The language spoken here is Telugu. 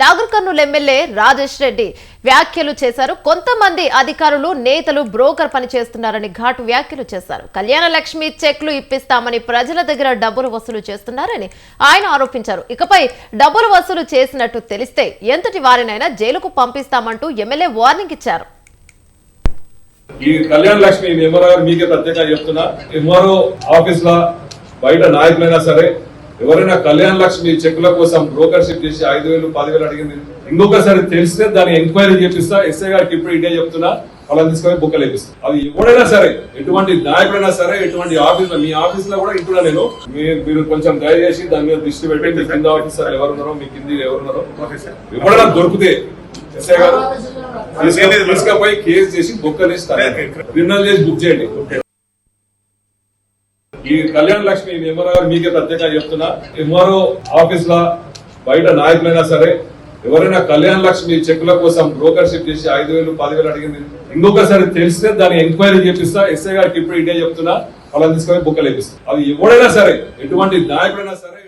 నాగర్ కర్నూలు ఎమ్మెల్యే రాజేష్ రెడ్డి వ్యాఖ్యలు చేశారు. కొంతమంది అధికారులు నేతలు బ్రోకర్ పని చేస్తున్నారని ఘాటు వ్యాఖ్యలు చేశారు. కళ్యాణ లక్ష్మి చెక్లు ఇప్పిస్తామని ప్రజల దగ్గర డబ్బులు వసూలు చేస్తున్నారని ఆయన ఆరోపించారు. ఇకపై డబ్బులు వసూలు చేసినట్టు తెలిస్తే ఎంతటి వారినైనా జైలుకు పంపిస్తామంటూ ఎమ్మెల్యే వార్నింగ్ ఇచ్చారు. ఈ కళ్యాణ లక్ష్మి ఎంఆర్ఓ గారు మీకే ప్రత్యేకంగా చెప్తున్నా. ఎంఆర్ఓ ఆఫీస్లో బయట నాయకులైనా సరే ఎవరైనా కళ్యాణ లక్ష్మి చెక్కుల కోసం బ్రోకర్షిప్ చేసి ఐదు వేలు పదివేలు అడిగింది. ఇంకొకసారి తెలిస్తే దాన్ని ఎంక్వైరీ చేపిస్తా ఎస్ఐ గారికి ఇప్పుడు ఇదే చెప్తున్నా వాళ్ళని తీసుకొని బుక్కలు వేపిస్తా అది ఎవడైనా సరే ఎటువంటి నాయకుడైనా సరే ఎటువంటి ఆఫీస్లో మీ ఆఫీస్లో కూడా ఇంటున్నా నేను మీరు మీరు కొంచెం దయచేసి దాని మీద దృష్టి పెట్టి మీ కింద ఆఫీసర్ ఎవరున్నారో మీ కింది ఎవరున్నారో. ఎవరైనా దొరికితే ఎస్ఐ గారు తీసుకపోయి కేసు చేసి బుక్కలు ఇస్తారు క్రిమినల్ చేసి బుక్ చేయండి. ఈ కళ్యాణ లక్ష్మి ఎంఆర్ఓ గారు మీకే ప్రత్యేకంగా చెప్తున్నా ఎంఆర్ఓ ఆఫీస్లో బయట నాయకులైనా సరే ఎవరైనా కళ్యాణ లక్ష్మి చెక్కుల కోసం బ్రోకర్షిప్ చేసి ఐదు వేలు పదివేలు అడిగింది ఇంకొకసారి తెలిస్తే దాన్ని ఎంక్వైరీ చేపిస్తా ఎస్ఐ గారికి ఇప్పుడు ఇదే చెప్తున్నా వాళ్ళని తీసుకొని బుక్కలు వేపిస్తా అది ఎవడైనా సరే ఎటువంటి నాయకుడైనా సరే